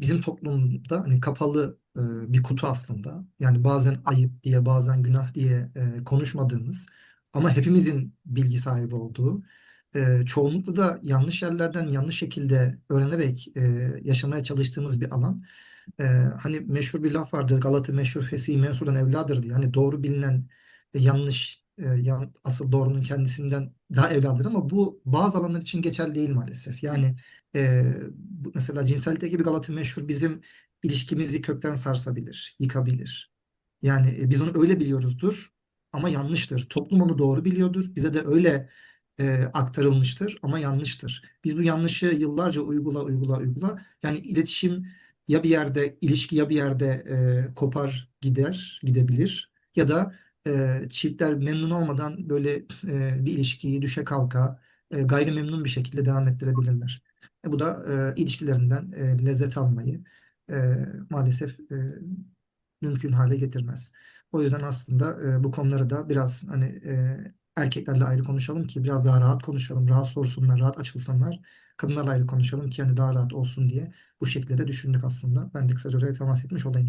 bizim toplumda hani kapalı e, bir kutu aslında. Yani bazen ayıp diye, bazen günah diye e, konuşmadığımız ama hepimizin bilgi sahibi olduğu, e, çoğunlukla da yanlış yerlerden yanlış şekilde öğrenerek e, yaşamaya çalıştığımız bir alan. E, hani meşhur bir laf vardır. Galata meşhur fesih mensurdan evladır diye. Hani doğru bilinen e, yanlış e, yan, asıl doğrunun kendisinden daha evladır ama bu bazı alanlar için geçerli değil maalesef. Yani e, mesela cinsellikteki bir Galata meşhur bizim ilişkimizi kökten sarsabilir, yıkabilir. Yani e, biz onu öyle biliyoruzdur ama yanlıştır. Toplum onu doğru biliyordur. Bize de öyle e, aktarılmıştır ama yanlıştır. Biz bu yanlışı yıllarca uygula uygula uygula. Yani iletişim ya bir yerde ilişki ya bir yerde e, kopar gider gidebilir ya da e, çiftler memnun olmadan böyle e, bir ilişkiyi düşe kalka e, gayrimemnun bir şekilde devam ettirebilirler. E, bu da e, ilişkilerinden e, lezzet almayı e, maalesef e, mümkün hale getirmez. O yüzden aslında e, bu konuları da biraz hani e, erkeklerle ayrı konuşalım ki biraz daha rahat konuşalım, rahat sorsunlar, rahat açılsınlar. Kadınlarla ayrı konuşalım ki hani daha rahat olsun diye bu şekilde de düşündük aslında. Ben de kısaca oraya temas etmiş olayım.